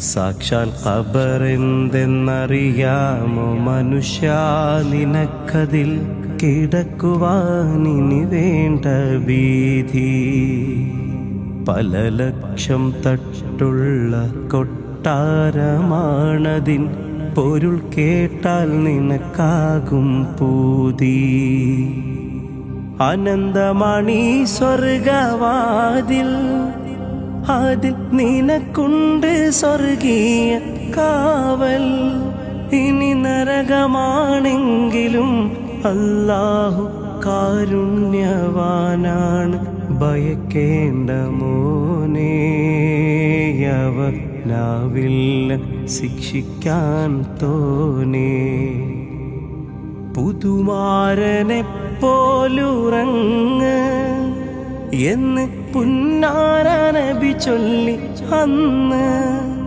സാക്ഷാൽ ഖബറെന്തെന്നറിയാമോ മനുഷ്യ നിനക്കതിൽ കിടക്കുവാനിനി വേണ്ട ഭീതി. പല ലക്ഷം തട്ടുള്ള കൊട്ടാരമാണതിൻ പൊരുൾ കേട്ടാൽ നിനക്കാകും പൂതി. അനന്തമണി സ്വർഗവാതിൽ അതിൽ നിനക്കുണ്ട് സ്വർഗീയ കാവൽ. ഇനി നരകമാണെങ്കിലും അല്ലാഹു കാരുണ്യവാനാണ്. ഭയക്കേണ്ട മോനേയവ നാവില്ല ശിക്ഷിക്കാൻ തോനേ. പുതുമാരനെ പോലുറങ്ങ് എന്ന് പുന്നാര നബി ചൊല്ലി അന്ന്.